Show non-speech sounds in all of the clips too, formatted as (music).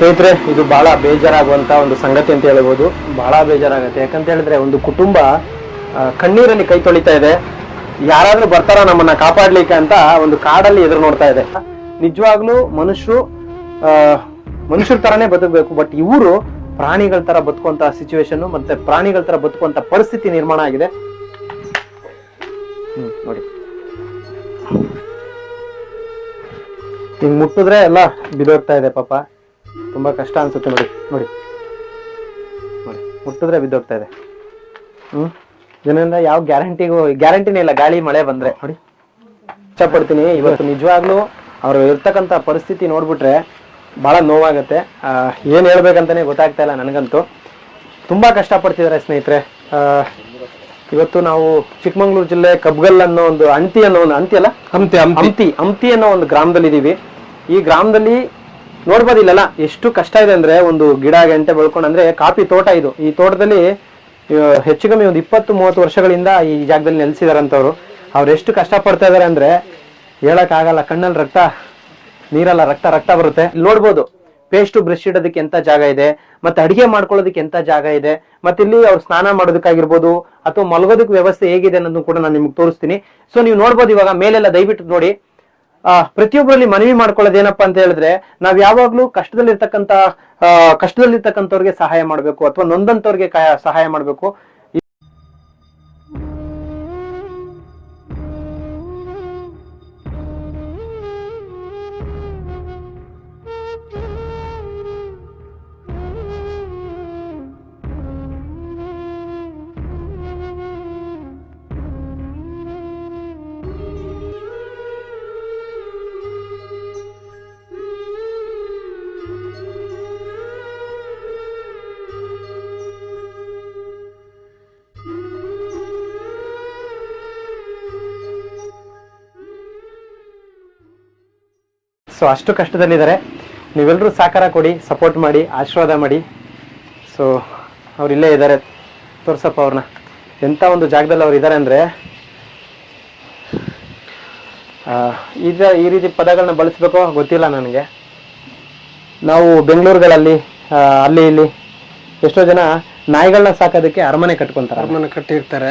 ಸ್ನೇಹಿತರೆ, ಇದು ಬಹಳ ಬೇಜಾರಾಗುವಂತ ಒಂದು ಸಂಗತಿ ಅಂತ ಹೇಳ್ಬೋದು. ಬಹಳ ಬೇಜಾರಾಗುತ್ತೆ. ಯಾಕಂತ ಹೇಳಿದ್ರೆ ಒಂದು ಕುಟುಂಬ ಕಣ್ಣೀರಲ್ಲಿ ಕೈ ತೊಳಿತಾ ಇದೆ. ಯಾರಾದ್ರೂ ಬರ್ತಾರ ನಮ್ಮನ್ನ ಕಾಪಾಡ್ಲಿಕ್ಕೆ ಅಂತ ಒಂದು ಕಾಡಲ್ಲಿ ಎದುರು ನೋಡ್ತಾ ಇದೆ. ನಿಜವಾಗ್ಲೂ ಮನುಷ್ಯರು ಮನುಷ್ಯರ ತರನೇ ಬದುಕಬೇಕು, ಬಟ್ ಇವರು ಪ್ರಾಣಿಗಳ ತರ ಬದುಕುವಂತ ಸಿಚುವೇಶನ್ ಮತ್ತೆ ಪ್ರಾಣಿಗಳ ತರ ಬದುಕುವಂತ ಪರಿಸ್ಥಿತಿ ನಿರ್ಮಾಣ ಆಗಿದೆ. ನೋಡಿ. ಹಿಂಗ್ ಮುಟ್ಟಿದ್ರೆ ಎಲ್ಲ ಬಿದೋಗ್ತಾ ಇದೆ ಪಾಪ. ತುಂಬಾ ಕಷ್ಟ ಅನ್ಸುತ್ತೆ ನೋಡಿ ನೋಡಿ. ನೋಡಿ ಮುಟ್ಟಿದ್ರೆ ಬಿದ್ದೋಗ್ತಾ ಇದೆ. ಹ್ಮ್? ಇದರಿಂದ ಯಾವ ಗ್ಯಾರಂಟಿಗೂ ಗ್ಯಾರಂಟಿನೇ ಇಲ್ಲ ಗಾಳಿ ಮಳೆ ಬಂದ್ರೆ. ನೋಡಿ. ಇಷ್ಟಪಡ್ತೀನಿ. ಇವತ್ತು ನಿಜವಾಗ್ಲೂ ಅವ್ರು ಇರ್ತಕ್ಕಂಥ ಪರಿಸ್ಥಿತಿ ನೋಡ್ಬಿಟ್ರೆ ಬಹಳ ನೋವಾಗತ್ತೆ. ಏನು ಏನ್ ಹೇಳ್ಬೇಕಂತಾನೆ ಗೊತ್ತಾಗ್ತಾ ಇಲ್ಲ ನನಗಂತೂ. ತುಂಬಾ ಕಷ್ಟಪಡ್ತಿದ್ದಾರೆ ಸ್ನೇಹಿತರೆ. ಇವತ್ತು ನಾವು ಚಿಕ್ಕಮಂಗ್ಳೂರು ಜಿಲ್ಲೆ ಕಬ್ಗಲ್ ಅನ್ನೋ ಒಂದು ಅಂತಿ ಅನ್ನೋ ಒಂದು ಅಂತಿ ಅಲ್ಲ? ಹಂಪಿ ಹಂಪಿ. ಹಂಪಿ ಅನ್ನೋ ಒಂದು ಗ್ರಾಮದಲ್ಲಿ ಇದೀವಿ ಈ ಗ್ರಾಮದಲ್ಲಿ ನೋಡ್ಬೋದು ಇಲ್ಲೆಲ್ಲ ಎಷ್ಟು ಕಷ್ಟ ಇದೆ ಅಂದ್ರೆ ಒಂದು ಗಿಡ, ಗಂಟೆ ಬೆಳ್ಕೊಂಡು ಅಂದ್ರೆ ಕಾಫಿ ತೋಟ ಇದು. ಈ ತೋಟದಲ್ಲಿ ಹೆಚ್ಚು ಕಮ್ಮಿ ಒಂದು ಇಪ್ಪತ್ತು, ಮೂವತ್ತು ವರ್ಷಗಳಿಂದ ಈ ಜಾಗದಲ್ಲಿ ನೆಲೆಸಿದಾರಂತವ್ರು. ಅವ್ರು ಎಷ್ಟು ಕಷ್ಟ ಪಡ್ತಾ ಇದಾರೆ ಅಂದ್ರೆ ಹೇಳಕ್ ಆಗಲ್ಲ, ಕಣ್ಣಲ್ಲಿ ರಕ್ತ, ನೀರಲ್ಲ ರಕ್ತ ರಕ್ತ ಬರುತ್ತೆ. ನೋಡ್ಬೋದು ಪೇಸ್ಟ್ ಬ್ರಷ್ ಇಡೋದಕ್ಕೆ ಎಂತ ಜಾಗ ಇದೆ, ಮತ್ತೆ ಅಡಿಗೆ ಮಾಡ್ಕೊಳ್ಳೋದಕ್ಕೆ ಎಂತ ಜಾಗ ಇದೆ, ಮತ್ತೆ ಇಲ್ಲಿ ಅವ್ರು ಸ್ನಾನ ಮಾಡೋದಕ್ಕಾಗಿರ್ಬೋದು, ಅಥವಾ ಮಲಗೋದಕ್ಕೆ ವ್ಯವಸ್ಥೆ ಹೇಗಿದೆ ಅನ್ನೋದನ್ನು ಕೂಡ ನಾನು ನಿಮ್ಗೆ ತೋರಿಸ್ತೀನಿ. ಸೊ ನೀವು ನೋಡ್ಬೋದು ಇವಾಗ, ಮೇಲೆಲ್ಲ ದಯವಿಟ್ಟು ನೋಡಿ. ಆ ಪ್ರತಿಯೊಬ್ಬರಲ್ಲಿ ಮನವಿ ಮಾಡ್ಕೊಳ್ಳೋದು ಏನಪ್ಪಾ ಅಂತ ಹೇಳಿದ್ರೆ ನಾವ್ ಯಾವಾಗ್ಲೂ ಕಷ್ಟದಲ್ಲಿರ್ತಕ್ಕಂತ ಆ, ಕಷ್ಟದಲ್ಲಿರ್ತಕ್ಕಂಥವ್ರಿಗೆ ಸಹಾಯ ಮಾಡ್ಬೇಕು ಅಥವಾ ನೊಂದಂತವ್ರಿಗೆ ಸಹಾಯ ಮಾಡ್ಬೇಕು. ಸೊ ಅಷ್ಟು ಕಷ್ಟದಲ್ಲಿದ್ದಾರೆ. ನೀವೆಲ್ಲರೂ ಸಹಕಾರ ಕೊಡಿ ಸಪೋರ್ಟ್ ಮಾಡಿ ಆಶೀರ್ವಾದ ಮಾಡಿ. ಸೊ ಅವ್ರು ಇಲ್ಲೇ ಇದ್ದಾರೆ. ತೋರ್ಸಪ್ಪ ಅವ್ರನ್ನ. ಎಂಥ ಒಂದು ಜಾಗದಲ್ಲಿ ಅವ್ರು ಇದ್ದಾರೆ ಅಂದರೆ ಇದ ಈ ರೀತಿ ಪದಗಳನ್ನ ಬಳಸಬೇಕೋ ಗೊತ್ತಿಲ್ಲ ನನಗೆ. ನಾವು ಬೆಂಗಳೂರುಗಳಲ್ಲಿ ಅಲ್ಲಿ ಇಲ್ಲಿ ಎಷ್ಟೋ ಜನ ನಾಯಿಗಳನ್ನ ಸಾಕೋದಕ್ಕೆ ಅರಮನೆ ಕಟ್ಕೊಂತಾರೆ. ಅರಮನೆ ಕಟ್ಟಿರ್ತಾರೆ.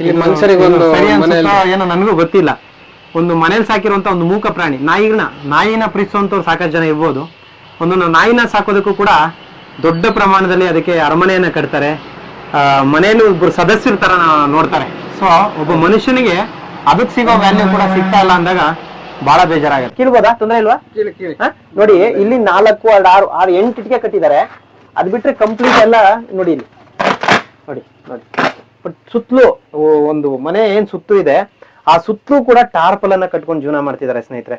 ಇಲ್ಲಿ ಮನುಷ್ಯರಿಗೆ ಒಂದು ಏನೋ ನನಗೂ ಗೊತ್ತಿಲ್ಲ. ಒಂದು ಮನೇಲಿ ಸಾಕಿರುವಂತ ಒಂದು ಮೂಕ ಪ್ರಾಣಿ ನಾಯಿಗಳನ್ನ ನಾಯಿನ ಪ್ರೀತಿಸುವಂತವ್ರು ಸಾಕಷ್ಟು ಜನ ಇರ್ಬೋದು. ಒಂದೊಂದು ನಾಯಿನ ಸಾಕೋದಕ್ಕೂ ಕೂಡ ದೊಡ್ಡ ಪ್ರಮಾಣದಲ್ಲಿ ಅದಕ್ಕೆ ಅರಮನೆಯನ್ನ ಕಟ್ತಾರೆ. ಆ, ಮನೆಯಲ್ಲಿ ಒಬ್ಬರು ಸದಸ್ಯರ ತರ ನೋಡ್ತಾರೆ. ಸೊ ಒಬ್ಬ ಮನುಷ್ಯನಿಗೆ ಅದಕ್ಕೆ ಸಿಗೋ ವ್ಯಾಲ್ಯೂ ಕೂಡ ಸಿಗ್ತಾ ಇಲ್ಲ ಅಂದಾಗ ಬಹಳ ಬೇಜಾರಾಗುತ್ತೆ. ಕೇಳ್ಬೋದಾ? ತೊಂದ್ರೆ ಇಲ್ವಾ? ನೋಡಿ ಇಲ್ಲಿ ನಾಲ್ಕು ಎರಡು ಆರು ಆರು ಎಂಟು ಇಟ್ಟಿಗೆ ಕಟ್ಟಿದ್ದಾರೆ. ಅದ್ ಬಿಟ್ರೆ ಕಂಪ್ಲೀಟ್ ಎಲ್ಲ ನೋಡಿ ಇಲ್ಲಿ. ನೋಡಿ ನೋಡಿ. ಬಟ್ ಸುತ್ತಲೂ ಒಂದು ಮನೆ ಏನ್ ಸುತ್ತು ಇದೆ. ಆ ಸುತ್ತಲೂ ಕೂಡ ಟಾರ್ಪಲ್ ಅನ್ನ ಕಟ್ಕೊಂಡು ಜೀವನ ಮಾಡ್ತಿದ್ದಾರೆ ಸ್ನೇಹಿತರೆ.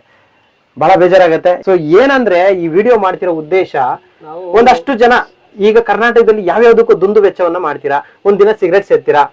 ಬಹಳ ಬೇಜಾರಾಗತ್ತೆ. ಸೊ ಏನಂದ್ರೆ ಈ ವಿಡಿಯೋ ಮಾಡ್ತಿರೋ ಉದ್ದೇಶ ಒಂದಷ್ಟು ಜನ ಈಗ ಕರ್ನಾಟಕದಲ್ಲಿ ಯಾವ್ಯಾವ್ದಕ್ಕೂ ದುಂದು ವೆಚ್ಚವನ್ನ ಮಾಡ್ತೀರಾ? ಒಂದಿನ ಸಿಗರೇಟ್ ಸೇರ್ತೀರಾ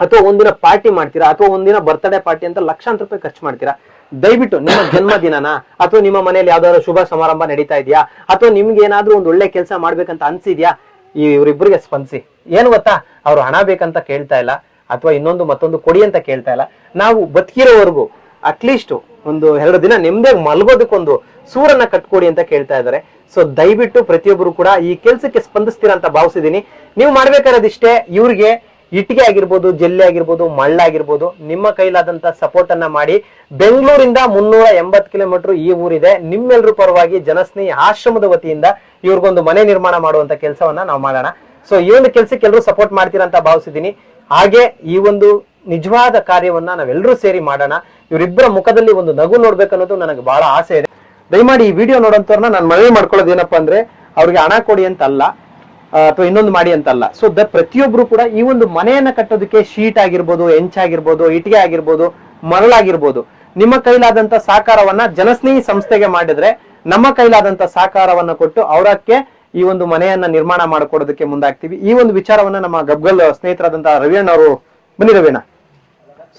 ಅಥವಾ ಒಂದಿನ ಪಾರ್ಟಿ ಮಾಡ್ತೀರಾ? ಅಥವಾ ಒಂದಿನ ಬರ್ತ್ಡೇ ಪಾರ್ಟಿ ಅಂತ ಲಕ್ಷಾಂತರ ರೂಪಾಯಿ ಖರ್ಚು ಮಾಡ್ತೀರಾ? ದಯವಿಟ್ಟು ನಿಮ್ಮ (coughs) ಜನ್ಮದಿನನ ಅಥವಾ ನಿಮ್ಮ ಮನೆಯಲ್ಲಿ ಯಾವ್ದಾದ್ರು ಶುಭ ಸಮಾರಂಭ ನಡೀತಾ ಇದೆಯಾ? ಅಥವಾ ನಿಮ್ಗೆ ಏನಾದ್ರೂ ಒಂದು ಒಳ್ಳೆ ಕೆಲಸ ಮಾಡ್ಬೇಕಂತ ಅನ್ಸಿದ್ಯಾ? ಈ ಇವ್ರಿಬ್ರಿಗೆ ಸ್ಪಂದಿಸಿ. ಏನು ಗೊತ್ತಾ? ಅವ್ರು ಹಣ ಬೇಕಂತ ಕೇಳ್ತಾ ಇಲ್ಲ. ಅಥವಾ ಇನ್ನೊಂದು ಮತ್ತೊಂದು ಕೊಡಿ ಅಂತ ಕೇಳ್ತಾ ಇಲ್ಲ. ನಾವು ಬದುಕಿರೋವರೆಗೂ ಅಟ್ಲೀಸ್ಟ್ ಒಂದು ಎರಡು ದಿನ ನಿಮ್ದೇ ಮಲಗೋದಕ್ಕೊಂದು ಸೂರನ್ನ ಕಟ್ಕೊಡಿ ಅಂತ ಕೇಳ್ತಾ ಇದ್ದಾರೆ. ಸೊ ದಯವಿಟ್ಟು ಪ್ರತಿಯೊಬ್ಬರು ಕೂಡ ಈ ಕೆಲಸಕ್ಕೆ ಸ್ಪಂದಿಸ್ತೀರ ಅಂತ ಭಾವಿಸಿದೀನಿ ನೀವು ಮಾಡ್ಬೇಕಾದಿಷ್ಟೇ ಇವ್ರಿಗೆ ಇಟ್ಟಿಗೆ ಆಗಿರ್ಬೋದು, ಜಲ್ಲಿ ಆಗಿರ್ಬೋದು, ಮಳ್ಳ ಆಗಿರ್ಬೋದು, ನಿಮ್ಮ ಕೈಲಾದಂತ ಸಪೋರ್ಟ್ ಅನ್ನ ಮಾಡಿ. ಬೆಂಗಳೂರಿಂದ ಮುನ್ನೂರ ಎಂಬತ್ ಕಿಲೋಮೀಟರ್ ಈ ಊರಿದೆ. ನಿಮ್ಮೆಲ್ಲರ ಪರವಾಗಿ ಜನಸ್ನೇಹಿ ಆಶ್ರಮದ ವತಿಯಿಂದ ಇವ್ರಿಗೊಂದು ಮನೆ ನಿರ್ಮಾಣ ಮಾಡುವಂತ ಕೆಲಸವನ್ನ ನಾವು ಮಾಡೋಣ. ಸೊ ಈ ಒಂದು ಕೆಲಸಕ್ಕೆ ಎಲ್ಲರೂ ಸಪೋರ್ಟ್ ಮಾಡ್ತೀರಾ ಅಂತ ಭಾವಿಸಿದೀನಿ ಹಾಗೆ ಈ ಒಂದು ನಿಜವಾದ ಕಾರ್ಯವನ್ನ ನಾವೆಲ್ಲರೂ ಸೇರಿ ಮಾಡೋಣ. ಇವರಿಬ್ಬರ ಮುಖದಲ್ಲಿ ಒಂದು ನಗು ನೋಡ್ಬೇಕನ್ನೋದು ನನಗೆ ಬಹಳ ಆಸೆ ಇದೆ. ದಯಮಾಡಿ ಈ ವಿಡಿಯೋ ನೋಡೋಂಥವ್ರನ್ನ ನಾನು ಮನವಿ ಮಾಡ್ಕೊಳ್ಳೋದು ಏನಪ್ಪಾ ಅಂದ್ರೆ ಅವ್ರಿಗೆ ಹಣ ಕೊಡಿ ಅಂತ ಅಲ್ಲ ಅಥವಾ ಇನ್ನೊಂದು ಮಾಡಿ ಅಂತಲ್ಲ. ಸೊ ದ ಪ್ರತಿಯೊಬ್ರು ಕೂಡ ಈ ಒಂದು ಮನೆಯನ್ನ ಕಟ್ಟೋದಕ್ಕೆ ಶೀಟ್ ಆಗಿರ್ಬೋದು ಎಂಚಾಗಿರ್ಬೋದು ಇಟ್ಟಿಗೆ ಆಗಿರ್ಬೋದು, ಮರಳಾಗಿರ್ಬೋದು. ನಿಮ್ಮ ಕೈಲಾದಂತ ಸಹಕಾರವನ್ನ ಜನಸ್ನೇಹಿ ಸಂಸ್ಥೆಗೆ ಮಾಡಿದ್ರೆ ನಮ್ಮ ಕೈಲಾದಂತ ಸಹಕಾರವನ್ನ ಕೊಟ್ಟು ಅವರಕ್ಕೆ ಈ ಒಂದು ಮನೆಯನ್ನ ನಿರ್ಮಾಣ ಮಾಡಿಕೊಡೋದಕ್ಕೆ ಮುಂದಾಗ್ತೀವಿ. ಈ ಒಂದು ವಿಚಾರವನ್ನ ನಮ್ಮ ಗಬ್ಗಲ್ ಸ್ನೇಹಿತರಾದಂತಹ ರವಿಯಣ್ಣ ಅವರು ಬನ್ನಿ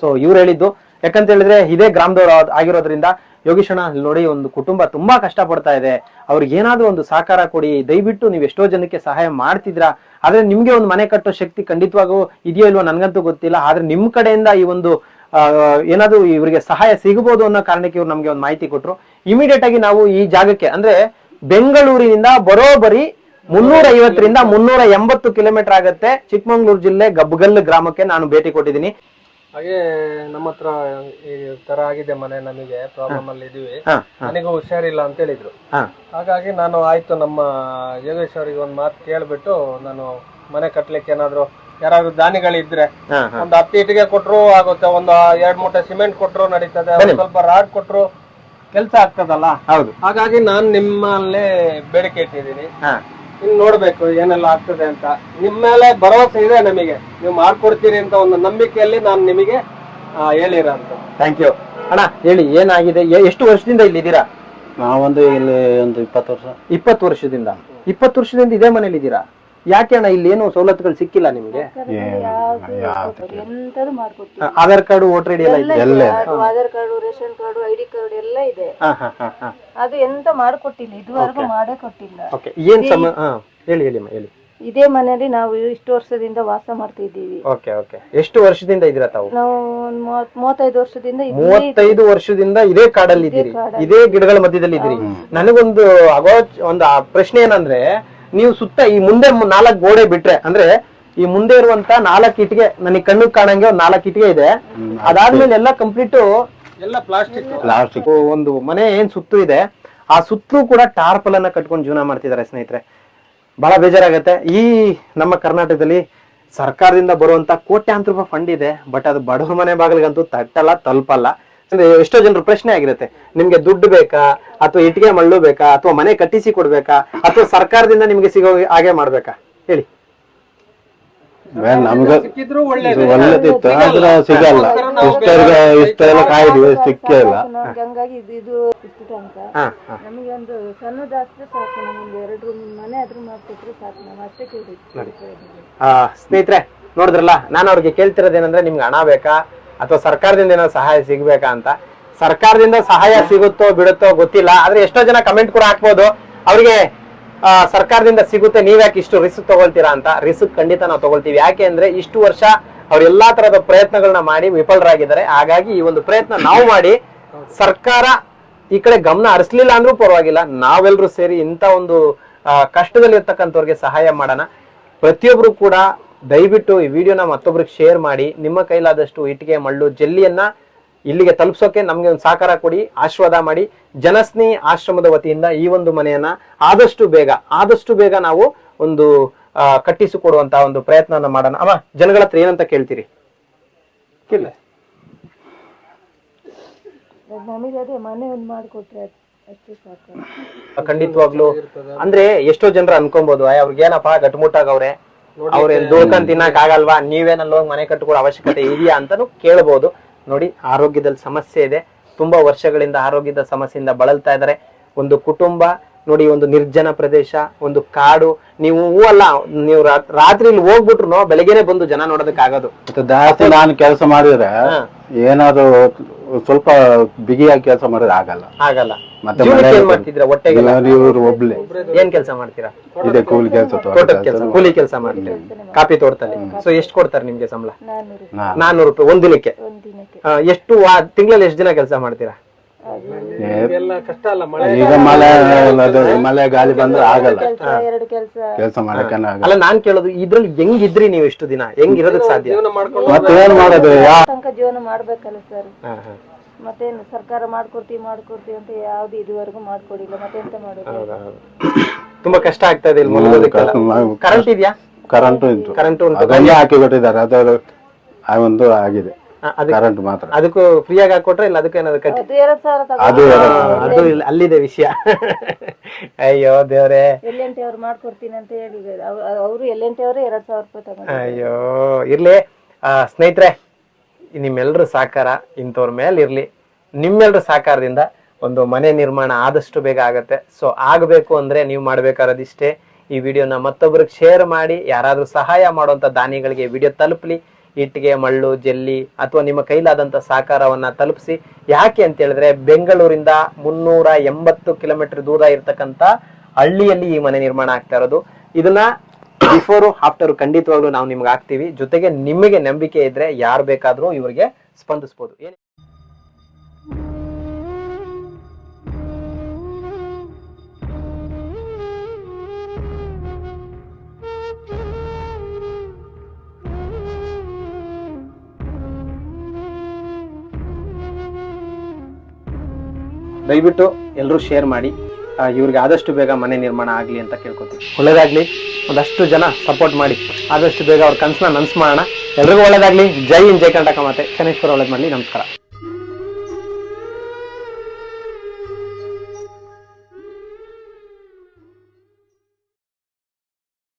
ಸೊ ಇವ್ರು ಹೇಳಿದ್ದು, ಯಾಕಂತ ಹೇಳಿದ್ರೆ ಇದೇ ಗ್ರಾಮದವ್ರು ಆಗಿರೋದ್ರಿಂದ ಯೋಗೀಶಣ್ಣ ನೋಡಿ ಒಂದು ಕುಟುಂಬ ತುಂಬಾ ಕಷ್ಟ ಪಡ್ತಾ ಇದೆ. ಅವ್ರಿಗೆ ಏನಾದ್ರೂ ಒಂದು ಸಹಕಾರ ಕೊಡಿ. ದಯವಿಟ್ಟು ನೀವು ಎಷ್ಟೋ ಜನಕ್ಕೆ ಸಹಾಯ ಮಾಡ್ತಿದ್ರಾ ಆದ್ರೆ ನಿಮ್ಗೆ ಒಂದು ಮನೆ ಕಟ್ಟೋ ಶಕ್ತಿ ಖಂಡಿತವಾಗೂ ಇದೆಯೋ ಇಲ್ವೋ ನನ್ಗಂತೂ ಗೊತ್ತಿಲ್ಲ. ಆದ್ರೆ ನಿಮ್ ಕಡೆಯಿಂದ ಈ ಒಂದು ಏನಾದ್ರೂ ಇವರಿಗೆ ಸಹಾಯ ಸಿಗಬಹುದು ಅನ್ನೋ ಕಾರಣಕ್ಕೆ ಇವ್ರು ನಮ್ಗೆ ಒಂದು ಮಾಹಿತಿ ಕೊಟ್ರು. ಇಮಿಡಿಯೇಟ್ ಆಗಿ ನಾವು ಈ ಜಾಗಕ್ಕೆ, ಅಂದ್ರೆ ಬೆಂಗಳೂರಿನಿಂದ ಬರೋಬರಿ ಮುನ್ನೂರ ಐವತ್ತರಿಂದ ಮುನ್ನೂರ ಎಂಬತ್ತು ಕಿಲೋಮೀಟರ್ ಆಗುತ್ತೆ. ಚಿಕ್ಕಮಂಗ್ಳೂರು ಜಿಲ್ಲೆ ಗಬ್ಬಗಲ್ ಗ್ರಾಮಕ್ಕೆ ನಾನು ಭೇಟಿ ಕೊಟ್ಟಿದ್ದೀನಿ. ಹಾಗೆ ನಮ್ಮ ಹತ್ರ ಈ ತರ ಆಗಿದೆ ಮನೆ ನಮಗೆ ಪ್ರಾಬ್ಲಮ್ ಅಲ್ಲಿ ಇದೀವಿ. ನನಗೂ ಹುಷಾರಿಲ್ಲ ಅಂತ ಹೇಳಿದ್ರು. ಹಾಗಾಗಿ ನಾನು ಆಯ್ತು ನಮ್ಮ ಯೋಗೇಶ್ ಅವರಿಗೆ ಒಂದ್ ಮಾತು ಕೇಳ್ಬಿಟ್ಟು ನಾನು ಮನೆ ಕಟ್ಲಿಕ್ಕೆ ಏನಾದ್ರು ಯಾರಾದ್ರೂ ದಾನಿಗಳಿದ್ರೆ. ಒಂದು ಹತ್ತು ಇಟ್ಟಿಗೆ ಕೊಟ್ರು ಆಗುತ್ತೆ ಒಂದು ಎರಡ್ ಮೂಟೆ ಸಿಮೆಂಟ್ ಕೊಟ್ರು ನಡೀತದೆ ಸ್ವಲ್ಪ ರಾಡ್ ಕೊಟ್ರು ಕೆಲಸ ಆಗ್ತದಲ್ಲ? ಹೌದು. ಹಾಗಾಗಿ ನಾನು ನಿಮ್ಮಲ್ಲೇ ಬೇಡಿಕೆ ಇಟ್ಟಿದ್ದೀನಿ. ಹಾ. ಇನ್ನು ನೋಡ್ಬೇಕು ಏನೆಲ್ಲ ಆಗ್ತದೆ ಅಂತ. ನಿಮ್ಮ ಮೇಲೆ ಭರವಸೆ ಇದೆ ನಮಗೆ. ನೀವು ಮಾಡ್ಕೊಡ್ತೀರಿ ಅಂತ ಒಂದು ನಂಬಿಕೆಯಲ್ಲಿ ನಾನು ನಿಮಗೆ ಆ, ಹೇಳಿರೋಂಥ ಥ್ಯಾಂಕ್ ಯು ಅಣ್ಣ ಹೇಳಿ ಏನಾಗಿದೆ? ಎ- ಎಷ್ಟು ವರ್ಷದಿಂದ ಇಲ್ಲಿದ್ದೀರಾ ನಾವೊಂದು ಇಲ್ಲಿ ಒಂದು ಇಪ್ಪತ್ತು ವರ್ಷ. ಇಪ್ಪತ್ತು ವರ್ಷದಿಂದ. ಇಪ್ಪತ್ತು ವರ್ಷದಿಂದ ಇದೇ ಮನೇಲಿ ಇದ್ದೀರಾ? ಯಾಕೆ ಅಣ್ಣ ಇಲ್ಲಿ ಏನು ಸವಲತ್ತುಗಳು ಸಿಕ್ಕಿಲ್ಲ ನಿಮ್ಗೆ? ಎಂತದು ಮಾಡ್ಕೊಡ್ತೀವಿ ಆ, ಆಧಾರ್ ಕಾರ್ಡ್ ವೋಟರ್ ಐಡಿ ಎಲ್ಲ ಇದೆ. ಅದು Aadhaar card ration card ID card ಎಲ್ಲ ಇದೆ. ಹಾ ಹಾ ಹಾ ಹಾ. ಅದು ಎಂತ ಮಾಡ್ಕೊಟ್ಟಿಲ್ಲ ಇದುವರೆಗೂ ಮಾಡೇ ಕೊಟ್ಟಿಲ್ಲ. ಓಕೆ ಏನ್ ಸಮ ಹಾ ಹೇಳಿ ಹೇಳಿ ಅಮ್ಮ, ಹೇಳಿ. ಇದೇ ಮನೆಯಲ್ಲಿ ನಾವು ಇಷ್ಟು ವರ್ಷದಿಂದ ವಾಸ ಮಾಡ್ತಿದ್ದೀವಿ ಓಕೆ ಓಕೆ ಎಷ್ಟು ವರ್ಷದಿಂದ ಇದ್ದೀರಾ ತಾವು? ನಾವು ಒಂದ್ ಮೂವತ್- ಮೂವತ್ತೈದು ವರ್ಷದಿಂದ ಇಲ್ಲೇ ಮೂವತ್ತೈದು ವರ್ಷದಿಂದ ಇದೇ ಕಾಡಲ್ಲಿ ಇದ್ದೀರಿ. ಇದೇ ಗಿಡಗಳ ಮಧ್ಯದಲ್ಲಿ ಇದ್ದೀರಿ. ನನಗೊಂದು ಆಗೋ ಒಂದು ಆ ಪ್ರಶ್ನೆ ಏನಂದ್ರೆ ನೀವು ಸುತ್ತ ಈ ಮುಂದೆ ನಾಲ್ಕು ಗೋಡೆ ಬಿಟ್ರೆ ಅಂದ್ರೆ ಈ ಮುಂದೆ ಇರುವಂತ ನಾಲ್ಕು ಇಟ್ಟಿಗೆ ನನಗೆ ಕಣ್ಣು ಕಾಣಂಗೆ ಒಂದ್ ನಾಲ್ಕು ಇಟ್ಟಿಗೆ ಇದೆ. ಅದಾದ್ಮೇಲೆ ಎಲ್ಲ ಕಂಪ್ಲೀಟ್ ಎಲ್ಲ ಪ್ಲಾಸ್ಟಿಕ್. ಪ್ಲಾಸ್ಟಿಕ್. ಒಂದು ಮನೆ ಏನ್ ಸುತ್ತು ಇದೆ ಆ ಸುತ್ತಲೂ ಕೂಡ ಟಾರ್ಪಲ್ ಅನ್ನ ಕಟ್ಕೊಂಡು ಜೀವನ ಮಾಡ್ತಿದ್ದಾರೆ ಸ್ನೇಹಿತರೆ. ಬಹಳ ಬೇಜಾರಾಗತ್ತೆ. ಈ ನಮ್ಮ ಕರ್ನಾಟಕದಲ್ಲಿ ಸರ್ಕಾರದಿಂದ ಬರುವಂತ ಕೋಟ್ಯಾಂತರ ರೂಪಾಯಿ ಫಂಡ್ ಇದೆ ಬಟ್ ಅದು ಬಡವರ ಮನೆ ಬಾಗಿಲಿಗಂತೂ ತಟ್ಟಲ್ಲ ತಲುಪಲ್ಲ. ಎಷ್ಟೋ ಜನರು ಪ್ರಶ್ನೆ ಆಗಿರುತ್ತೆ. ನಿಮ್ಗೆ ದುಡ್ಡು ಬೇಕಾ? ಅಥವಾ ಇಟ್ಟಿಗೆ ಮಳ್ಳು ಬೇಕಾ? ಅಥವಾ ಮನೆ ಕಟ್ಟಿಸಿ ಕೊಡ್ಬೇಕಾ? ಅಥವಾ ಸರ್ಕಾರದಿಂದ ನಿಮ್ಗೆ ಸಿಗೋ ಹಾಗೆ ಮಾಡ್ಬೇಕಾ? ಹೇಳಿ. ನಮ್ಗೆ ಸಿಕ್ಕಿದ್ರು ಇದು ಒಳ್ಳೇದು ಒಳ್ಳೇದಿತ್ತು ಆದ್ರೆ ಸಿಗಲ್ಲ. ಇಷ್ಟೆಲ್ಲ ಇಷ್ಟೆಲ್ಲ ಕಾಯ್ದಿವಿ ಸಿಕ್ಕೇ ಇಲ್ಲ. ಹಂಗಾಗಿ ಇದು ಇದು ಇಷ್ಟು ತನಕ. ಹಾ ಹಾ. ನಮಗೆ ಒಂದು ಸಣ್ಣದಾದ್ರೆ ಸಾಕು. ನಮ್ಗೆ ಎರಡು ಮನೆ ಆದ್ರೂ ಮಾಡ್ಕೊಟ್ರೆ ಸಾಕು. ನಾವು ಅಷ್ಟೇ ಕೇಳಿದ್ವಿ ಆ, ಸ್ನೇಹಿತರೆ ನೋಡಿದ್ರಲ್ಲ ನಾನು ಅವ್ರಿಗೆ ಕೇಳ್ತಿರೋದೇನಂದ್ರೆ ನಿಮ್ಗೆ ಹಣ ಬೇಕಾ? ಅಥವಾ ಸರ್ಕಾರದಿಂದ ಏನೋ ಸಹಾಯ ಸಿಗ್ಬೇಕಾ ಅಂತ? ಸರ್ಕಾರದಿಂದ ಸಹಾಯ ಸಿಗುತ್ತೋ ಬಿಡುತ್ತೋ ಗೊತ್ತಿಲ್ಲ. ಆದ್ರೆ ಎಷ್ಟೋ ಜನ ಕಮೆಂಟ್ ಕೂಡ ಹಾಕ್ಬೋದು. ಅವ್ರಿಗೆ ಸರ್ಕಾರದಿಂದ ಸಿಗುತ್ತೆ ನೀವ್ಯಾಕೆ ಇಷ್ಟು ರಿಸ್ಕ್ ತಗೊಳ್ತೀರಾ ಅಂತ? ರಿಸ್ಕ್ ಖಂಡಿತ ನಾವು ತಗೊಳ್ತೀವಿ. ಯಾಕೆ ಅಂದ್ರೆ ಇಷ್ಟು ವರ್ಷ ಅವ್ರೆಲ್ಲಾ ತರದ ಪ್ರಯತ್ನಗಳನ್ನ ಮಾಡಿ ವಿಫಲರಾಗಿದ್ದಾರೆ. ಹಾಗಾಗಿ ಈ ಒಂದು ಪ್ರಯತ್ನ ನಾವು ಮಾಡಿ, ಸರ್ಕಾರ ಈ ಕಡೆ ಗಮನ ಹರಿಸ್ಲಿಲ್ಲ ಅಂದ್ರೂ ಪರವಾಗಿಲ್ಲ. ನಾವೆಲ್ಲರೂ ಸೇರಿ ಇಂಥ ಒಂದು ಕಷ್ಟದಲ್ಲಿ ಕಷ್ಟದಲ್ಲಿರ್ತಕ್ಕಂಥವ್ರಿಗೆ ಸಹಾಯ ಮಾಡೋಣ. ಪ್ರತಿಯೊಬ್ರು ಕೂಡ ದಯವಿಟ್ಟು ಈ ವಿಡಿಯೋನ ಮತ್ತೊಬ್ರಿಗೆ ಶೇರ್ ಮಾಡಿ. ನಿಮ್ಮ ಕೈಲಾದಷ್ಟು ಇಟ್ಟಿಗೆ ಮಳ್ಳು ಜಲ್ಲಿಯನ್ನ ಇಲ್ಲಿಗೆ ತಲುಪಿಸೋಕೆ ನಮ್ಗೆ ಒಂದು ಸಹಕಾರ ಕೊಡಿ ಆಶೀರ್ವಾದ ಮಾಡಿ. ಜನಸ್ನಿ ಆಶ್ರಮದ ವತಿಯಿಂದ ಈ ಒಂದು ಮನೆಯನ್ನ ಆದಷ್ಟು ಬೇಗ ಆದಷ್ಟು ಬೇಗ ನಾವು ಒಂದು ಕಟ್ಟಿಸಿಕೊಡುವಂತ ಒಂದು ಪ್ರಯತ್ನ ಮಾಡೋಣ. ಅಮ್ಮ ಜನಗಳ ಹತ್ರ ಏನಂತ ಕೇಳ್ತೀರಿ? ಇಲ್ಲ ಖಂಡಿತವಾಗ್ಲು. ಅಂದ್ರೆ ಎಷ್ಟೋ ಜನರ ಅನ್ಕೊಬಹುದು "ಅಯ್ಯ, ಅವ್ರಿಗೆ ಏನಪ್ಪಾ ಗಟ್ಮುಟ್ಟಾಗವ್ರೆ ಅವ್ರೇನ್ ದುಡ್ಕೊಂಡ್ ತಿನ್ನಕ್ ಆಗಲ್ವಾ? ನೀವೇನಲ್ಲಿ ಹೋಗಿ ಮನೆ ಕಟ್ಟಕೊಳ್ಳೋ ಅವಶ್ಯಕತೆ ಇದೆಯಾ ಅಂತಾನು ಕೇಳಬಹುದು ನೋಡಿ ಆರೋಗ್ಯದಲ್ಲಿ ಸಮಸ್ಯೆ ಇದೆ. ತುಂಬಾ ವರ್ಷಗಳಿಂದ ಆರೋಗ್ಯದ ಸಮಸ್ಯೆಯಿಂದ ಬಳಲ್ತಾ ಇದ್ದಾರೆ. ಒಂದು ಕುಟುಂಬ ನೋಡಿ ಒಂದು ನಿರ್ಜನ ಪ್ರದೇಶ ಒಂದು ಕಾಡು. ನೀವು ಹೂ ಅಲ್ಲ ನೀವು ರಾತ್- ರಾತ್ರಿ ಇಲ್ಲಿ ಹೋಗ್ಬಿಟ್ರು ಬೆಳಿಗ್ಗೆನೆ ಬಂದು ಜನ ನೋಡೋದಕ್ಕಾಗೋದು. ಜಾಸ್ತಿ ನಾನು ಕೆಲಸ ಮಾಡಿದ್ರೆ ಏನಾದ್ರು ಸ್ವಲ್ಪ ಬಿಗಿಯಾಗಿ ಕೆಲಸ ಮಾಡಿದ್ರೆ ಆಗಲ್ಲ. ಆಗಲ್ಲ. ಮತ್ತೆ ಜೀವನಕ್ಕೆ ಏನ್ ಮಾಡ್ತಿದ್ರ ಹೊಟ್ಟೆಗೆಲ್ಲ? ಇವರು ಒಬ್ಳೆ. ಏನ್ ಕೆಲಸ ಮಾಡ್ತೀರಾ? ಇದೆ ಕೂಲಿ ಕೆಲಸ ತೋಟದ ಕೆಲಸ. ಕೂಲಿ ಕೆಲಸ ಮಾಡ್ತೀರಾ? ಕಾಫಿ ತೋಟದಲ್ಲಿ? ಸೊ ಎಷ್ಟು ಕೊಡ್ತಾರೆ ನಿಮ್ಗೆ ಸಂಬಳ? ನಾನ್ನೂರು ರೂಪಾಯಿ. ಒಂದ್ ದಿನಕ್ಕೆ ಒಂದು ದಿನಕ್ಕೆ ಎಷ್ಟು ತಿಂಗಳಲ್ಲಿ ಎಷ್ಟು ದಿನ ಕೆಲಸ ಮಾಡ್ತೀರಾ? ಎಲ್ಲ ಕಷ್ಟ ಅಲ್ಲ ಮಳೆ ಈಗ ಮಳೆ ಅದು ಮಳೆ ಗಾಳಿ ಬಂದ್ರೆ ಆಗಲ್ಲ. ಕೆಲಸ ಎರಡು ಕೆಲಸ. ಕೆಲಸ ಮಾಡಕ್ಕೆ ಆಗಲ್ಲ. ಅಲ್ಲ ನಾನ್ ಕೇಳೋದು ಇದ್ರಲ್ಲಿ ಹೆಂಗಿದ್ರಿ ನೀವು ಎಷ್ಟು ದಿನ? ಹೆಂಗ್ ಇರೋದಕ್ಕೆ ಸಾಧ್ಯ? ಜೀವನ ಮಾಡ್ಕೊಂಡು ಮತ್ತೆ ಏನ್ ಮಾಡೋದು? ಯಾ ತನಕ ಜೀವನ ಮಾಡ್ಬೇಕಲ್ಲ ಸರ್ ಹಾ, ಹಾ. ಮತ್ತೇನು ಸರ್ಕಾರ ಮಾಡ್ಕೊಡ್ತೀವಿ ಮಾಡ್ಕೊಡ್ತೀವಿ ಅಂತ ಯಾವ್ದು ಇದುವರೆಗೂ ಮಾಡ್ಕೊಡಿಲ್ಲ. ಮತ್ತೆ ಎಂತ ಮಾಡೋದು? ಹೌದಾ, ತುಂಬಾ ಕಷ್ಟ ಆಗ್ತಾ ಇದೆ ಇಲ್ಲಿ ಮಲಗೋದಕ್ಕೆಲ್ಲ ಕರೆಂಟ್ ಇದೆಯಾ? ಕರೆಂಟ್ ಇತ್ತು ಕರೆಂಟ್ ಉಂಟು. ಅದನ್ನೇ ಹಾಕಿ ಕೊಟ್ಟಿದ್ದಾರೆ. ಅದು ಆ ಒಂದು ಆಗಿದೆ. ಕರೆಂಟ್ ಮಾತ್ರ. ಅದಕ್ಕೂ ಫ್ರೀಯಾಗಿ ಹಾಕೊಟ್ರೆ ಇಲ್ಲ ಅದಕ್ಕೆ ಏನಾದ್ರು ಕಟ್ಟಿ. ಅದು ಅದು ಇಲ್ಲ- ಅಲ್ಲಿದೆ ವಿಷಯ. ಅಯ್ಯೋ ದೇವ್ರೆ. ಎಲ್ಲೆಂಟಿ ಅವ್ರು ಮಾಡ್ಕೊಡ್ತೀನಿ ಅಂತ ಹೇಳಿದ್ರು ಅವರು ಎಲ್ಲೆಂಟಿ ಅವರು ಎರಡ್ ಸಾವಿರ ರೂಪಾಯಿ ತಗೊಂಡು ಅಯ್ಯೋ ಇರ್ಲಿ. ಆ, ಸ್ನೇಹಿತರೆ ನಿಮ್ಮೆಲ್ಲರ ಸಹಕಾರ ಇಂಥವ್ರ ಮೇಲೆ ಇರ್ಲಿ. ನಿಮ್ಮೆಲ್ಲರ ಸಹಕಾರದಿಂದ ಒಂದು ಮನೆ ನಿರ್ಮಾಣ ಆದಷ್ಟು ಬೇಗ ಆಗತ್ತೆ. ಸೊ ಆಗಬೇಕು ಅಂದ್ರೆ ನೀವು ಮಾಡ್ಬೇಕಾಗಿರೋದಿಷ್ಟೇ ಈ ವಿಡಿಯೋನ ಮತ್ತೊಬ್ಬರಿಗೆ ಶೇರ್ ಮಾಡಿ ಯಾರಾದ್ರೂ ಸಹಾಯ ಮಾಡುವಂತ ದಾನಿಗಳಿಗೆ ವಿಡಿಯೋ ತಲುಪಲಿ. ಇಟ್ಟಿಗೆ, ಮಳ್ಳು, ಜಲ್ಲಿ ಅಥವಾ ನಿಮ್ಮ ಕೈಲಾದಂತ ಸಹಕಾರವನ್ನ ತಲುಪಿಸಿ. ಯಾಕೆ ಅಂತ ಹೇಳಿದ್ರೆ ಬೆಂಗಳೂರಿಂದ ಮುನ್ನೂರ ಎಂಬತ್ತು ಕಿಲೋಮೀಟರ್ ದೂರ ಇರತಕ್ಕಂತ ಹಳ್ಳಿಯಲ್ಲಿ ಈ ಮನೆ ನಿರ್ಮಾಣ ಆಗ್ತಾ ಇರೋದು. ಇದನ್ನ ಬಿಫೋರ್ ಆಫ್ಟರ್ ಖಂಡಿತವಾಗ್ಲೂ ನಾವು ನಿಮ್ಗೆ ಹಾಕ್ತೀವಿ. ಜೊತೆಗೆ ನಿಮಗೆ ನಂಬಿಕೆ ಇದ್ರೆ ಯಾರು ಬೇಕಾದ್ರೂ ಇವರಿಗೆ ಸ್ಪಂದಿಸ್ಬೋದು. ದಯವಿಟ್ಟು ಎಲ್ಲರೂ ಶೇರ್ ಮಾಡಿ. ಇವ್ರಿಗೆ ಆದಷ್ಟು ಬೇಗ ಮನೆ ನಿರ್ಮಾಣ ಆಗಲಿ ಅಂತ ಕೇಳ್ಕೊತೀನಿ. ಒಳ್ಳೇದಾಗಲಿ. ಒಂದಷ್ಟು ಜನ ಸಪೋರ್ಟ್ ಮಾಡಿ. ಆದಷ್ಟು ಬೇಗ ಅವ್ರ ಕನಸನ್ನ ನನ್ಸ್ ಮಾಡೋಣ. ಎಲ್ರಿಗೂ ಒಳ್ಳೇದಾಗಲಿ. ಜೈ ಇನ್ ಜೈ ಕರ್ನಾಟಕ ಮಾತೆ. ಶನೇಶ್ವರ ಒಳ್ಳೇದು ಮಾಡಲಿ. ನಮಸ್ಕಾರ.